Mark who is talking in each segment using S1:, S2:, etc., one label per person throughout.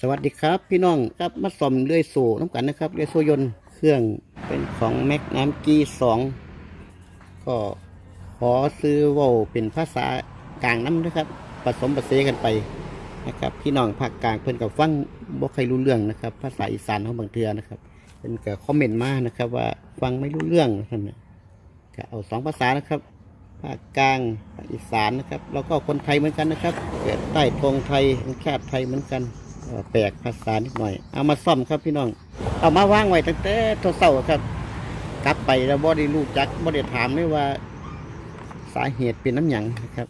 S1: สวัสดีครับ พี่น้องครับมาสอมเลื่อยโซ่น้ำกันนะครับเลื่อยโซ่ยนต์เครื่องเป็นของแม็กน้ำกีสองก็ขอซื้อว่าเป็นภาษากลางน้ำนะครับ ผสมผสานกันไปนะครับ พี่น้องภาคกลางเพิ่นกับฟังบ่ใครรู้เรื่องนะครับ ภาษาอีสานเขาบางเทือนะครับเป็นกับคอมเมนต์มานะครับ ว่าฟังไม่รู้เรื่องนะครับเนี่ยก็เอาสองภาษานะครับภาคกลางภาคอีสานนะครับ แล้วก็คนไทยเหมือนกันนะครับเกิดใต้ธงไทยชาติไทยเหมือนกัน แปลกภาษานิดหน่อย เอามาซ่อมครับพี่น้อง เอามาวางไว้ตั้งแต่ทศร้าครับ กลับไปแล้วบ่ได้รู้จักบ่ได้ถามเลยว่า สาเหตุเป็นน้ำหยังนะครับ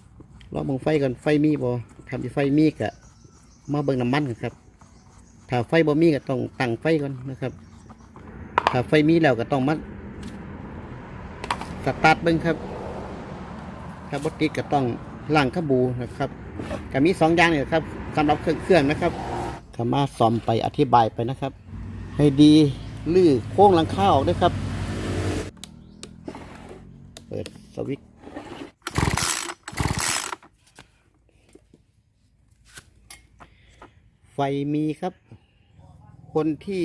S1: รอเบิ่งไฟก่อนไฟมีบ่ทำที่ไฟมีก็มาเบิ่งน้ำมันกันครับ ถ้าไฟบ่มีก็ต้องตั้งไฟก่อนนะครับ ถ้าไฟมีแล้วก็ต้องมาสตาร์ทเบิ่งครับถ้าบติดก็ต้องล้างขบูนะครับก็มีสองอย่างนี่แหละครับสำหรับเครื่องเครื่องนะครับ ก็มาซ่อมไปอธิบายไปนะครับ ให้ดีลื้อโค้งหลังคาออกด้วยครับ เปิดสวิตช์ไฟมีครับ คนที่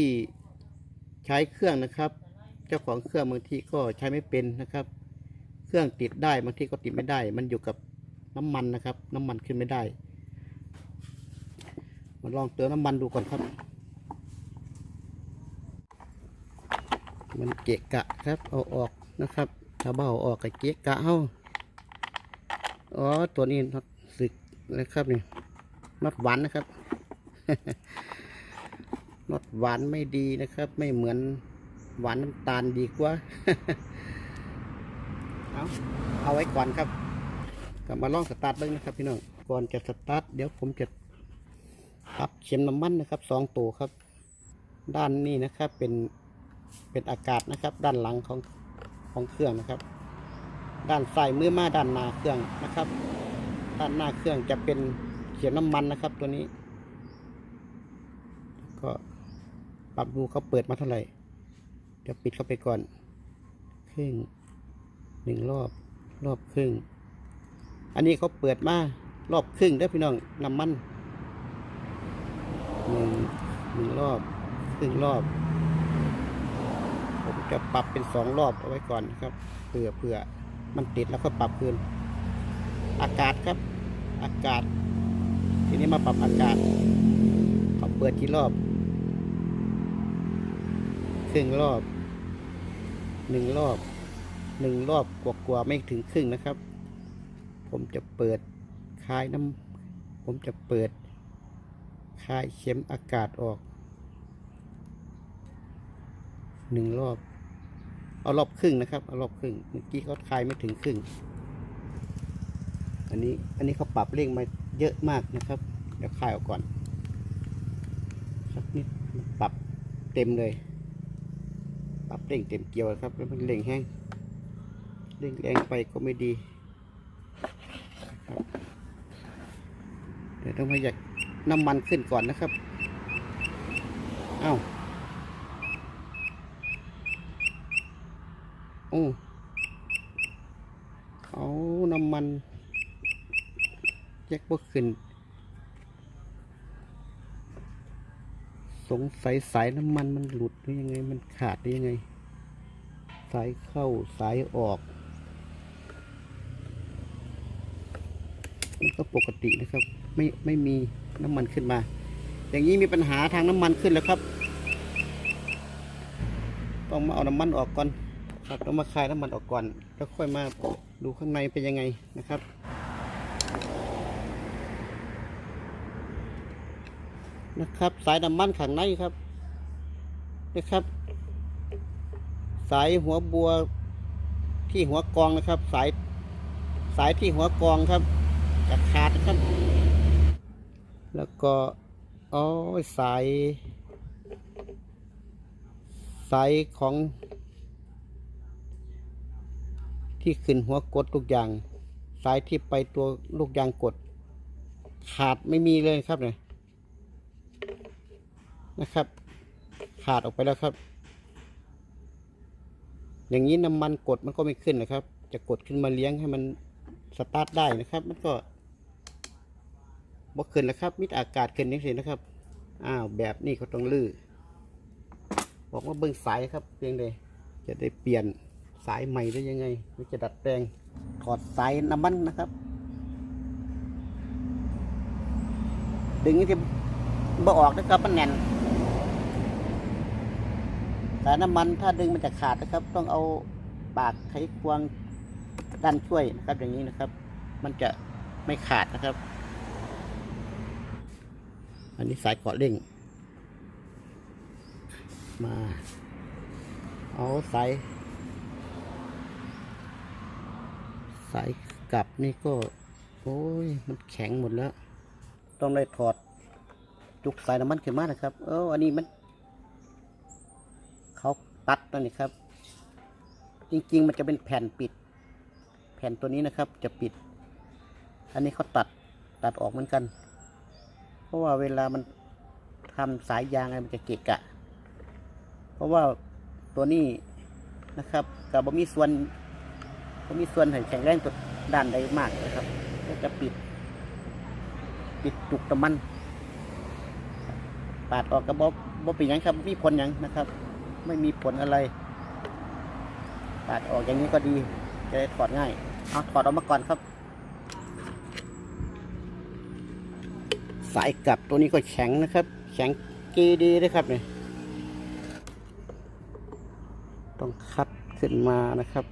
S1: ใช้เครื่องนะครับ เจ้าของเครื่องบางทีก็ใช้ไม่เป็นนะครับ เครื่องติดได้บางทีก็ติดไม่ได้ มันอยู่กับน้ำมันนะครับ น้ำมันขึ้นไม่ได้ ลองเติมน้ำมันดูก่อนครับ มันเกะกะครับ เอาออกนะครับถ้าเบาออกก็เกะกะเฮาอ๋อตัวนี้น็อตสึกนะครับนี่น็อตหวานนะครับน็อตหวานไม่ดีนะครับ ไม่เหมือนหวานน้ำตาลดีกว่าเอาเอาไว้ก่อนครับกลับมาลองสตาร์ทเบิ้งนะครับพี่น้องก่อนจะสตาร์ทเดี๋ยวผมจะ ปรับเข็มน้ำมันนะครับสองตัวครับ ด้านนี้นะครับเป็นเป็นอากาศนะครับ ด้านหลังของของเครื่องนะครับ ด้านซ้ายมือมาด้านหน้าเครื่องนะครับ ด้านหน้าเครื่องจะเป็นเขียนน้ำมันนะครับ ตัวนี้ ก็ปรับดูเขาเปิดมาเท่าไหร่เดี๋ยวปิดเข้าไปก่อน ครึ่งหนึ่งรอบรอบครึ่ง อันนี้เขาเปิดมารอบครึ่งเด้พี่น้องน้ำมัน หนึ่งรอบครึ่งรอบ ผมจะปรับเป็นสองรอบเอาไว้ก่อนนะครับเผื่อเผื่อมันติดแล้วก็ปรับคืน อากาศครับ อากาศ ทีนี้มาปรับอากาศเขาเปิดกี่รอบครึ่งรอบหนึ่งรอบหนึ่งรอบกว่าๆไม่ถึงครึ่งนะครับ ผมจะเปิดคลายน้ำผมจะเปิดคลายเข็มอากาศออก หนึ่งรอบ เอารอบครึ่งนะครับ เอารอบครึ่ง เมื่อกี้เขาคลายไม่ถึงครึ่ง อันนี้ อันนี้เขาปรับเร่งมาเยอะมากนะครับ เดี๋ยวคลายออกก่อนสักนิดปรับเต็มเลย ปรับเร่งเต็มเกียวครับ แล้วมันเร่งแห้ง เร่งแรงไปก็ไม่ดีเดี๋ยวต้องมาอยากน้ำมันขึ้นก่อนนะครับ เอ้า โอ้เอาน้ำมันแยกบ่ขึ้น สงสัยสายน้ำมันมันหลุดหรือยังไง มันขาดหรือยังไง สายเข้าสายออกก็ปกตินะครับ ไม่ไม่มีน้ำมันขึ้นมา อย่างนี้มีปัญหาทางน้ำมันขึ้นแล้วครับ ต้องมาเอาน้ำมันออกก่อน ครับต้องมาคลายน้ำมันออกก่อน แล้วค่อยมาดูข้างในเป็นยังไงนะครับนะครับ สายน้ำมันข้างในครับนะครับ สายหัวบัวที่หัวกองนะครับ สายสายที่หัวกองครับจะขาดครับ แล้วก็อ๋อสาย สายของ ที่ขึ้นหัวกดลูกยาง สายที่ไปตัวลูกยางกด ขาดไม่มีเลยครับเนี่ยนะครับ ขาดออกไปแล้วครับ อย่างนี้น้ำมันกดมันก็ไม่ขึ้นนะครับ จะกดขึ้นมาเลี้ยงให้มันสตาร์ทได้นะครับ มันก็บกขึ้นแล้วครับมิดอากาศขึ้นนี่สินะครับอ้าวแบบนี้ก็ต้องลื้อบอกว่าเบิ้งสายครับเพียงใดจะได้เปลี่ยนายใหม่ได้ยังไงหรือจะดัดแปลงถอดสายน้ำมันนะครับ ดึงนี่ที่บ่ออกนะครับมันแน่นสายน้ำมันถ้าดึงมันจะขาดนะครับ ต้องเอาปากไขควงดันช่วยนะครับ อย่างนี้นะครับ มันจะไม่ขาดนะครับ อันนี้สายเกาะเร่ง มา เอาสาย สายกลับนี่ก็ โอ้ย มันแข็งหมดแล้ว ต้องเลยถอด จุกสายน้ำมันขึ้นมานะครับ เอออันนี้มัน เขาตัดนั่นนี่ครับ จริง ๆ มันจะเป็นแผ่นปิด แผ่นตัวนี้นะครับ จะปิด อันนี้เขาตัดตัดออกเหมือนกัน เพราะว่าเวลามันทำสายยางอะไรมันจะเกะกะ เพราะว่าตัวนี้นะครับกับบมีส่วน บ่มีส่วนแข็งแรงตัวด้านใดมากนะครับ ก็จะปิด ปิดจุกตะมัน ปาดออกกระบอกบ่เป็นยังครับบ่มีผลยังนะครับ ไม่มีผลอะไร ปาดออกอย่างนี้ก็ดี จะได้ถอดง่าย เอาถอดออกมาก่อนครับ สายกลับตัวนี้ก็แข็งนะครับ แข็งกีดีเลยครับเนี่ยต้องคัดขึ้นมานะครับ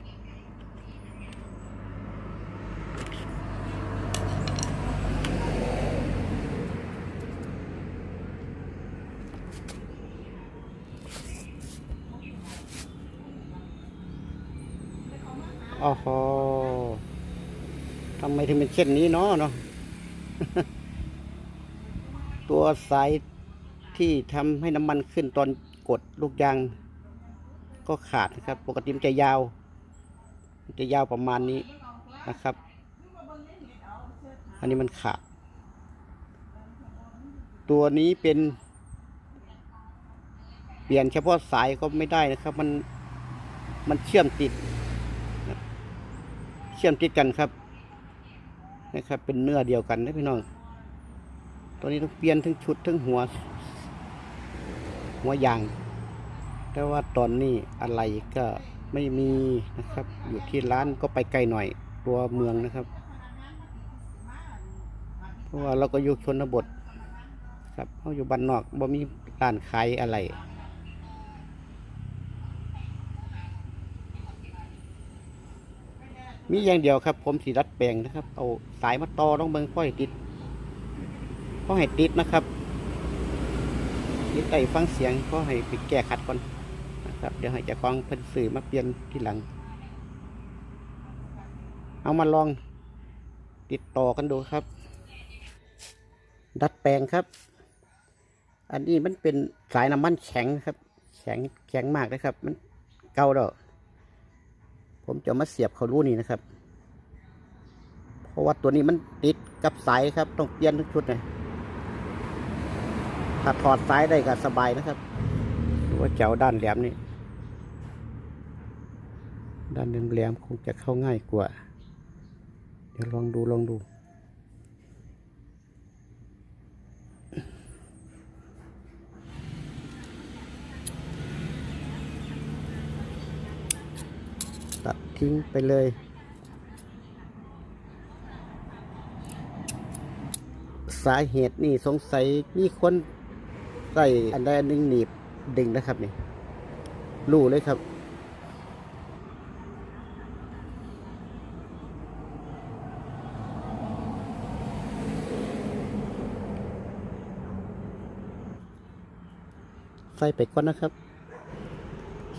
S1: โอ้โหทำไมถึงเป็นเช่นนี้เนาะเนาะตัวสายที่ทำให้น้ำมันขึ้นตอนกดลูกยาง ก็ขาดนะครับ ปกติมันจะยาว มันจะยาวประมาณนี้นะครับ อันนี้มันขาด ตัวนี้เป็น เปลี่ยนเฉพาะสายก็ไม่ได้นะครับ มันมันเชื่อมติด เชื่อมติดกันครับนะครับ เป็นเนื้อเดียวกันนะพี่น้องตัวนี้ต้องเปลี่ยนทั้งชุดทั้งหัว หัวยาง แต่ว่าตอนนี้อะไรก็ไม่มีนะครับ อยู่ที่ร้านก็ไปไกลหน่อยตัวเมืองนะครับ เพราะว่าเราก็อยู่ชนบท ครับเขาอยู่บ้านนอกบ่มีร้านขายอะไร มีอย่างเดียวครับ ผมสีรัดแปลงนะครับ เอาสายมาต่อต้องเบิ่งพ่อให้ติดพ่อให้ติดนะครับติดไต่ฟังเสียงพ่อให้ไปแก้ขัดก่อนนะครับ เดี๋ยวให้เจ้าของเพิ่นสื่อมาเปลี่ยนทีหลัง เอามาลองติดต่อกันดูครับ ดัดแปลงครับ อันนี้มันเป็นสายน้ำมันแข็งครับ แข็งแข็งมากนะครับ มันเก่าแล้ว ผมจะมาเสียบเขารู้นี่นะครับ เพราะว่าตัวนี้มันติดกับสายครับ ต้องเปลี่ยนทุกชุดเลยถ้าถอดสายได้ก็สบายนะครับหรือว่าเจ้าด้านแหลมนี่ ด้านแหลมคงจะเข้าง่ายกว่า เดี๋ยวลองดูลองดู ทิ้งไปเลย สาเหตุนี่สงสัยมีคนใส่อันใดอันหนึ่งหนีบดึงนะครับนี่รู้เลยครับใส่ไปก่อนนะครับ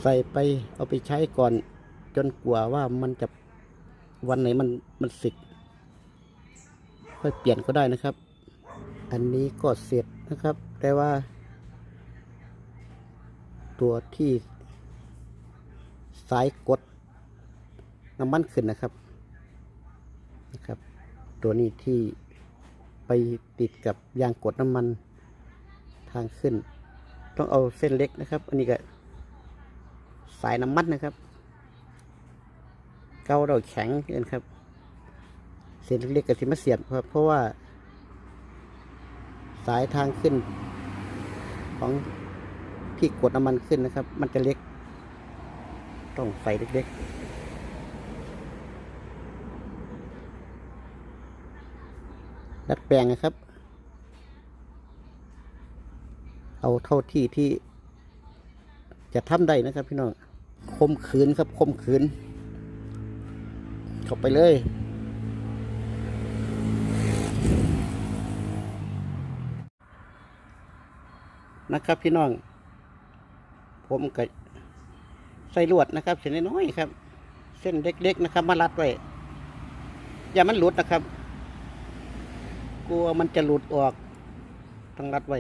S1: ใส่ไปเอาไปใช้ก่อน จนกว่าว่ามันจะวันไหนมันมันสิกค่อยเปลี่ยนก็ได้นะครับ อันนี้ก็เสร็จนะครับ แต่ว่า ตัวที่สายกดน้ำมันขึ้นนะครับนะครับ ตัวนี้ที่ไปติดกับยางกดน้ำมันทางขึ้น ต้องเอาเส้นเล็กนะครับ อันนี้ก็สายน้ำมันนะครับ เกาเราแข็งเกินครับ เส้นเล็กๆกับที่มาเสียบครับ เพราะว่า สายทางขึ้น ของที่กดน้ำมันขึ้นนะครับ มันจะเล็ก ต้องใส่เล็กๆดัดแปลงนะครับ เอาเท่าที่ที่ จะทำได้นะครับพี่น้องคมขืนครับคมขืน เข้าไปเลย นะครับพี่น้อง ผมก็ใส่ลวดนะครับ เส้นน้อยครับ เส้นเล็กๆนะครับ มารัดไว้อย่ามันหลุดนะครับ กลัวมันจะหลุดออกต้องรัดไว้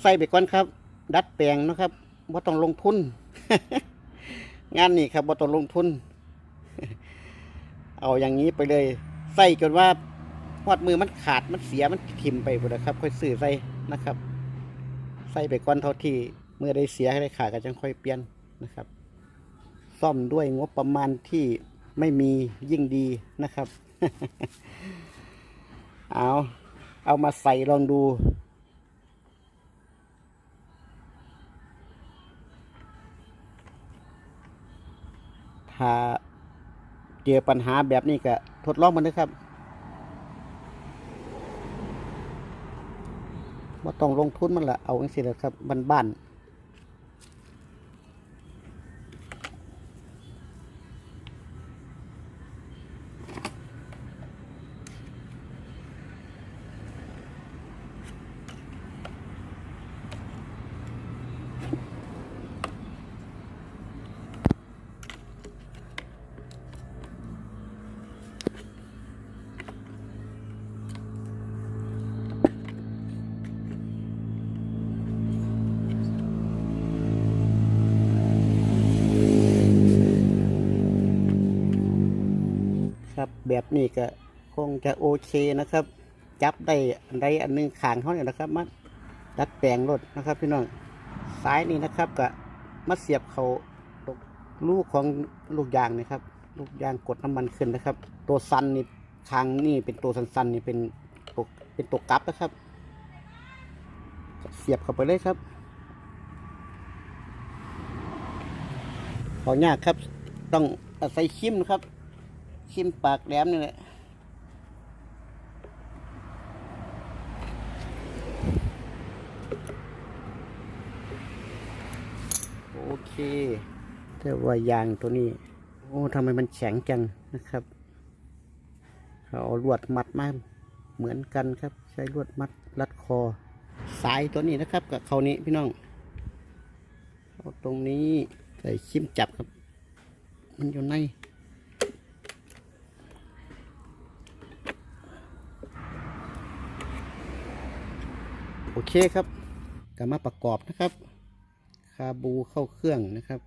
S1: ใส่ไปก่อนครับ ดัดแปลงนะครับว่าต้องลงทุน งานนี้ครับว่าต้องลงทุน เอาอย่างนี้ไปเลยใส่จนว่าหอดมือมันขาดมันเสียมันถิ่มไปหมดนะครับ ค่อยซื้อใส่นะครับ ใส่ไปก่อนเท่าที่เมื่อได้เสียให้ได้ขาดก็จังค่อยเปลี่ยนนะครับ ซ่อมด้วยงบประมาณที่ไม่มียิ่งดีนะครับ เอาเอามาใส่ลองดูถ้า เจอปัญหาแบบนี้ก็ทดลองมันนะครับว่าต้องลงทุนมันละเอาอย่างสิละครับบ้านๆครับ แบบนี้ก็คงจะโอเคนะครับ จับได้อันใดอันหนึงขางเขาเนี่ยนะครับมาดัดแปลงรถนะครับ พี่น้องซ้ายนี่นะครับก็มาเสียบเขาลูกของลูกยางนะครับ ลูกยางกดน้ำมันขึ้นนะครับ ตัวซันนี่ทางนี่เป็นตัวสันๆนี่เป็นตัวเป็นตัวกลับนะครับ เสียบเข้าไปเลยครับขออนุญาตครับ ต้องอาศัยคิมนะครับ คิมปากแหลมนี่แหละโอเคแต่ว่ายางตัวนี้ โอ้ทำไมมันแข็งจังนะครับเขาเอาลวดมัดมาเหมือนกันครับ ใช้ลวดมัดรัดคอ สายตัวนี้นะครับ กับเขานี้พี่น้องเอาตรงนี้ใส่ชิมจับครับ มันอยู่ใน โอเคครับกลับมาประกอบนะครับ คาบูเข้าเครื่องนะครับ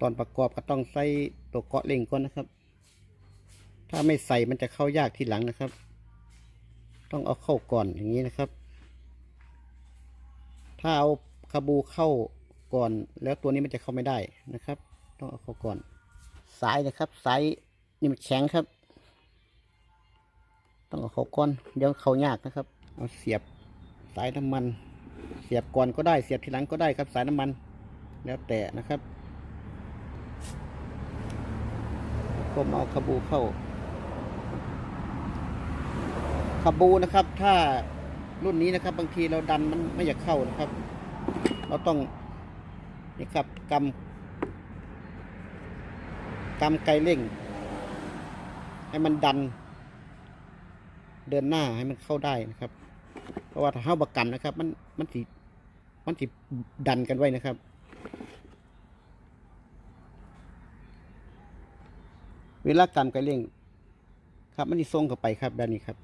S1: ตอนประกอบก็ต้องใส่ตัวเกาะเล่งก่อนนะครับ ถ้าไม่ใส่มันจะเข้ายากทีหลังนะครับ ต้องเอาเข้าก่อนอย่างนี้นะครับ ถ้าเอาคาบูเข้าก่อน แล้วตัวนี้มันจะเข้าไม่ได้นะครับ ต้องเอาเข้าก่อนสายนะครับสาย นี่มันแข็งครับ ต้องเอาเขาก่อน เดี๋ยวเขายากนะครับ เอาเสียบสายน้ำมัน เสียบก่อนก็ได้ เสียบทีหลังก็ได้ครับ สายน้ำมัน แล้วแต่นะครับผมเอาคาบูเข้าคาบูนะครับ ถ้ารุ่นนี้นะครับ บางทีเราดันมันไม่อยากเข้านะครับ เราต้องนี่ครับกำกำไกลเร่ง ให้มันดัน เดินหน้าให้มันเข้าได้นะครับ เพราะว่าถ้าเข้าบักกำนนะครับ มันมันสิมันสิดันกันไว้นะครับเวลากำไกลเร่ง ครับมันจะทรงเข้าไปครับด้านนี้ครับ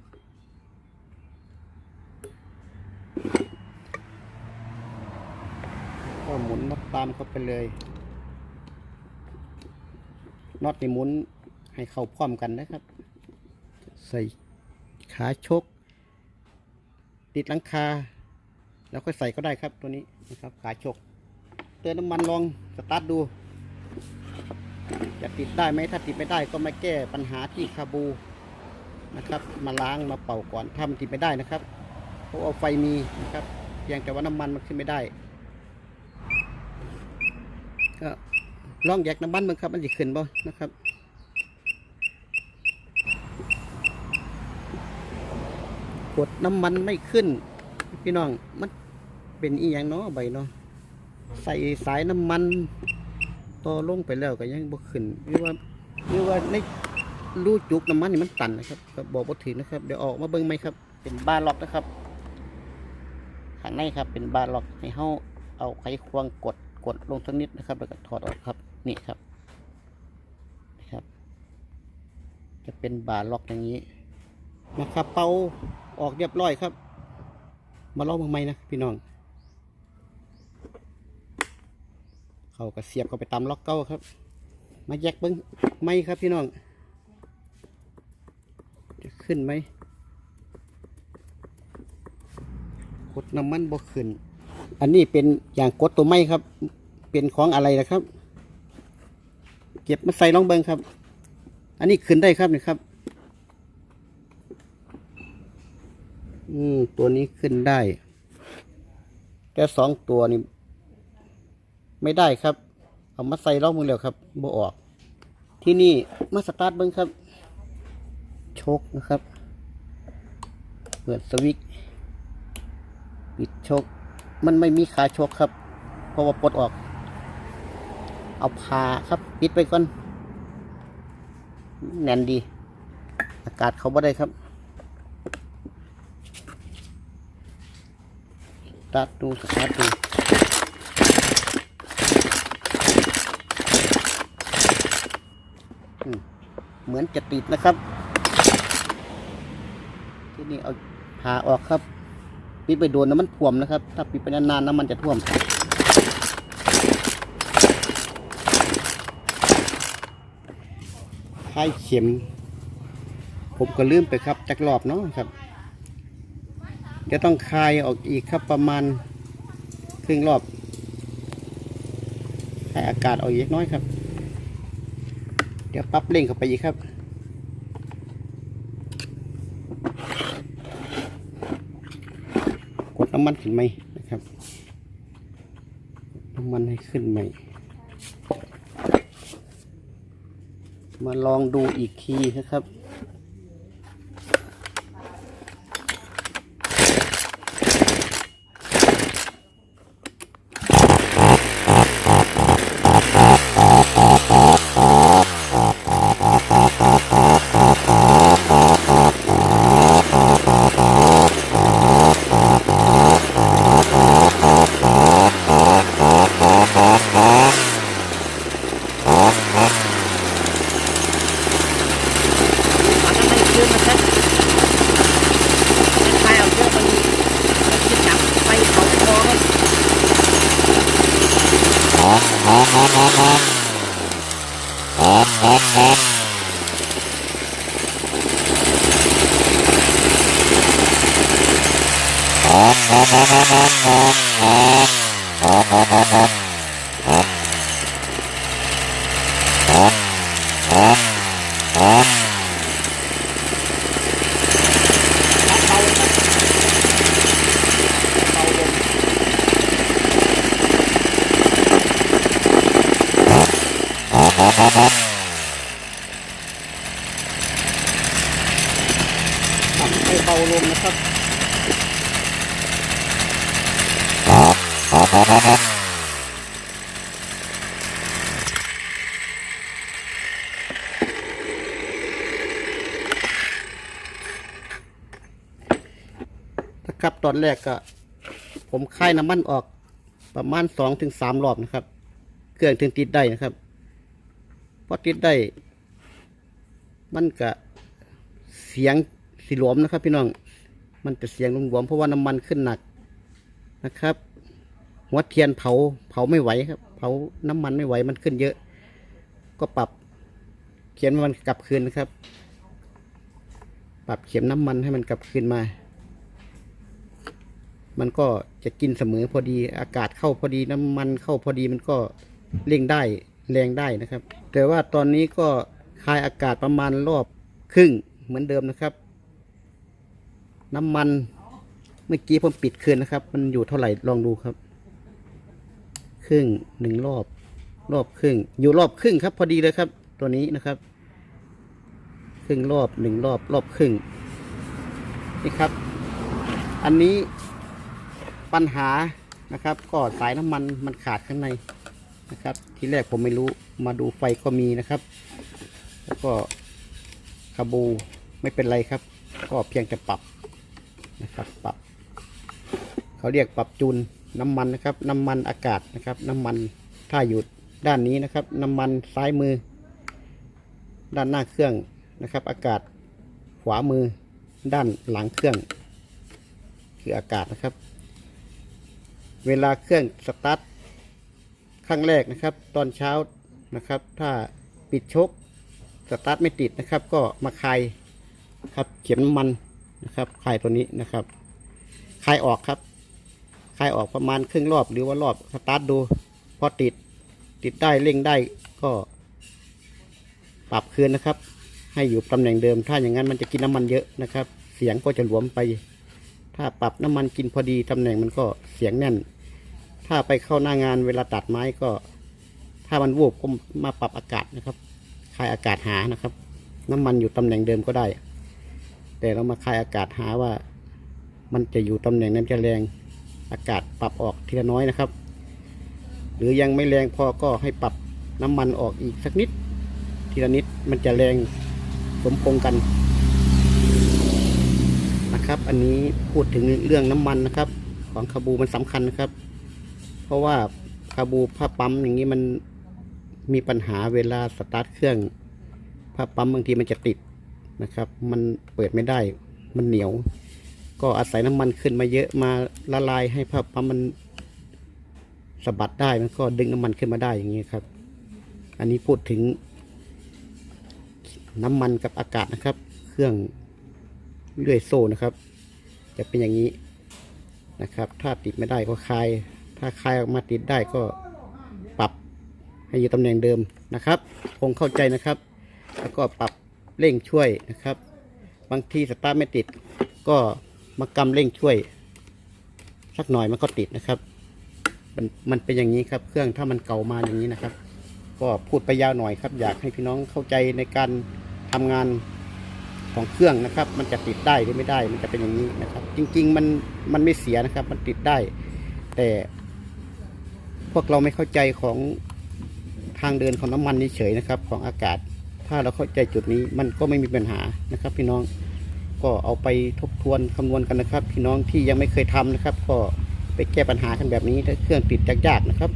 S1: ก็หมุนน็อตตามเข้าไปเลยน็อตนี่หมุน ให้เข้าพร้อมกันนะครับ ใส่ขาชก ติดหลังคา แล้วค่อยใส่ก็ได้ครับตัวนี้นะครับขาชก เติมน้ำมันลองสตาร์ทดู จะติดได้ไหมถ้าติดไม่ได้ก็มาแก้ปัญหาที่คาบูนะครับ มาล้างมาเป่าก่อนถ้ามันติดไม่ได้นะครับเพราะว่าไฟมีนะครับเพียงแต่ว่าน้ำมันมันขึ้นไม่ได้ก็ลองแยกน้ำมันมันครับ มันจะขึ้นบ่นะครับ กดน้ำมันไม่ขึ้น พี่น้องมันเป็นอีหยังเนาะใบเนาะใส่สายน้ำมันต่อลงไปแล้วก็ยังบ่ขึ้นหรือว่าหรือว่าในรูจุกน้ำมันนี่มันตันนะครับก็บอกบ่ถึงนะครับ เดี๋ยวออกมาเบิ่งไหมครับ เป็นบาร์ล็อกนะครับข้างในครับ เป็นบาร์ล็อกให้เฮาเอาไขควงกดกดลงสักนิดนะครับ แล้วก็ถอดออกครับนี่ครับนี่ครับ จะเป็นบาร์ล็อกอย่างนี้นะครับเป่า ออกเรียบร้อยครับ มาลองเมือใหม่นะพี่น้อง เขาก็เสียบเข้าไปตามล็อกเก้าครับ มาแยกเบิ้งไหมครับพี่น้อง จะขึ้นไหมกดน้ำมันบ่ขึ้น อันนี้เป็นอย่างกดตัวไม้ครับ เป็นของอะไรนะครับ เก็บมาใส่ลองเบิ้งครับ อันนี้ขึ้นได้ครับนี่ครับ อืม ตัวนี้ขึ้นได้ แต่สองตัวนี่ ไม่ได้ครับ เอามาใส่ล่องมือแล้วครับบ่ออก ที่นี่มาสตาร์ทเบิ้งครับชคนะครับ เปิดสวิตปิดชคมันไม่มีขาชคครับ เพราะว่าปลดออก เอาพาครับ ปิดไปก่อน แน่นดี อากาศเขาบ่ได้ครับ ตาร์ทดูสตาร์ทดูเหมือนจะติดนะครับ ที่นี่เอาผ่าออกครับ ปิดไปโดนน้ำมันท่วมนะครับ ถ้าปิดไปนานๆน้ำมันจะท่วมค่ายเข็ม ผมก็ลืมไปครับจักรอบเนาะครับ จะต้องคายออกอีกครับประมาณครึ่งรอบ ให้อากาศออกอีกน้อยครับ เดี๋ยวปรับเร่งเข้าไปอีกครับ กดน้ำมันขึ้นไหมนะครับ น้ำมันให้ขึ้นไหมมาลองดูอีกทีนะครับ แรกก็ ผมคายน้ำมันออกประมาณสองถึงสามรอบนะครับ เครื่องถึงติดได้นะครับพอติดได้ มันก็เสียงสีหลวมนะครับ พี่น้อง มันจะเสียงหลวมเพราะว่าน้ำมันขึ้นหนักนะครับ หัวเทียนเผา เผาไม่ไหวครับ เผาน้ำมันไม่ไหวมันขึ้นเยอะ ก็ปรับเขียนมันกลับคืนนะครับ ปรับเข็มน้ำมันให้มันกลับคืนมา มันก็จะกินเสมอพอดีอากาศเข้าพอดีน้ำมันเข้าพอดีมันก็เร่งได้แรงได้นะครับ แต่ว่าตอนนี้ก็คายอากาศประมาณรอบครึ่งเหมือนเดิมนะครับ น้ำมันเมื่อกี้ผมปิดคืนนะครับ มันอยู่เท่าไหร่ลองดูครับ ครึ่งหนึ่งรอบ รอบครึ่ง อยู่รอบครึ่งครับ พอดีเลยครับ ตัวนี้นะครับ ครึ่งรอบหนึ่งรอบรอบครึ่งนี่ครับ อันนี้ ปัญหานะครับก็สายน้ำมันมันขาดข้างในนะครับ ทีแรกผมไม่รู้มาดูไฟก็มีนะครับ แล้วก็คาบูไม่เป็นไรครับ ก็เพียงแต่ปรับนะครับปรับเขาเรียกปรับจูนน้ำมันนะครับ น้ำมันอากาศนะครับ น้ำมันถ้าอยู่ด้านนี้นะครับ น้ำมันซ้ายมือ ด้านหน้าเครื่องนะครับ อากาศขวามือด้านหลังเครื่อง คืออากาศนะครับ เวลาเครื่องสตาร์ทครั้งแรกนะครับ ตอนเช้านะครับ ถ้าปิดชกสตาร์ทไม่ติดนะครับ ก็มาคายครับเข็มน้ำมันนะครับคายตัวนี้นะครับคายออกครับคายออกประมาณครึ่งรอบหรือว่ารอบสตาร์ทดู พอติดติดได้เร่งได้ก็ปรับคืนนะครับ ให้อยู่ตำแหน่งเดิม ถ้าอย่างนั้นมันจะกินน้ำมันเยอะนะครับ เสียงก็จะหลวมไป ถ้าปรับน้ำมันกินพอดีตำแหน่งมันก็เสียงแน่น ถ้าไปเข้าหน้างานเวลาตัดไม้ก็ ถ้ามันวูบก็มาปรับอากาศนะครับคลายอากาศหานะครับ น้ำมันอยู่ตำแหน่งเดิมก็ได้ แต่เรามาคลายอากาศหาว่า มันจะอยู่ตำแหน่งนั้นจะแรงอากาศปรับออกทีละน้อยนะครับ หรือยังไม่แรงพอก็ให้ปรับน้ำมันออกอีกสักนิด ทีละนิดมันจะแรงสมพงกันนะครับ อันนี้พูดถึงเรื่องน้ำมันนะครับ ของคาบูมันสำคัญนะครับ เพราะว่าคาบูผ้าปั๊มอย่างนี้มันมีปัญหาเวลาสตาร์ทเครื่องผ้าปั๊มบางทีมันจะติดนะครับ มันเปิดไม่ได้มันเหนียว ก็อาศัยน้ำมันขึ้นมาเยอะมาละลายให้ผ้าปั๊มมันสะบัดได้มันก็ดึงน้ำมันขึ้นมาได้อย่างนี้ครับ อันนี้พูดถึง น้ำมันกับอากาศนะครับ เครื่องเลื่อยโซ่นะครับ จะเป็นอย่างนี้นะครับ ถ้าติดไม่ได้ก็คลาย ถ้าคลายออกมาติดได้ก็ปรับให้อยู่ตำแหน่งเดิมนะครับคงเข้าใจนะครับ แล้วก็ปรับเร่งช่วยนะครับ บางทีสตาร์ทไม่ติด ก็มากำเร่งช่วย สักหน่อยมันก็ติดนะครับ มันมันเป็นอย่างนี้ครับ เครื่องถ้ามันเก่ามาอย่างนี้นะครับ ก็พูดไปยาวหน่อยครับ อยากให้พี่น้องเข้าใจในการทำงานของเครื่องนะครับ มันจะติดได้หรือไม่ได้ มันจะเป็นอย่างนี้นะครับ จริง ๆ มันมันไม่เสียนะครับ มันติดได้ แต่ วกเราไม่เข้าใจของทางเดินของน้ำมันเฉยนะครับ ของอากาศ ถ้าเราเข้าใจจุดนี้มันก็ไม่มีปัญหานะครับ พี่น้องก็เอาไปทบทวนคำนวณกันนะครับ พี่น้องที่ยังไม่เคยทำนะครับ ก็ไปแก้ปัญหากันแบบนี้ถ้าเครื่องติดยากๆนะครับ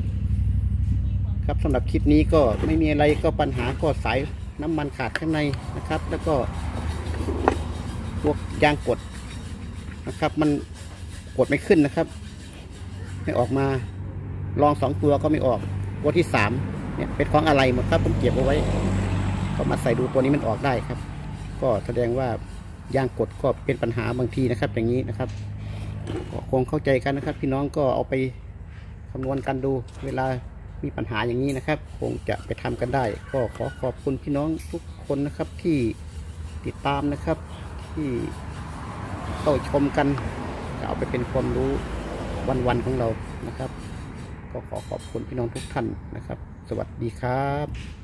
S1: ครับสำหรับคลิปนี้ก็ไม่มีอะไรก็ปัญหาก็สายน้ำมันขาดข้างในนะครับ แล้วก็พวกยางกดนะครับ มันกดไม่ขึ้นนะครับ ไม่ออกมา ลองสองตัวก็ไม่ออกตัวที่สามเนี่ยเป็นของอะไรหมดครับผมเก็บเอาไว้ ก็มาใส่ดูตัวนี้มันออกได้ครับ ก็แสดงว่ายางกดก็เป็นปัญหาบางทีนะครับ อย่างนี้นะครับก็คงเข้าใจกันนะครับ พี่น้องก็เอาไปคำนวณกันดูเวลามีปัญหาอย่างนี้นะครับ คงจะไปทำกันได้ ก็ขอขอบคุณพี่น้องทุกคนนะครับที่ติดตามนะครับ ที่เข้าชมกันจะเอาไปเป็นความรู้วันๆของเรานะครับ ก็ขอขอบคุณพี่น้องทุกท่านนะครับ สวัสดีครับ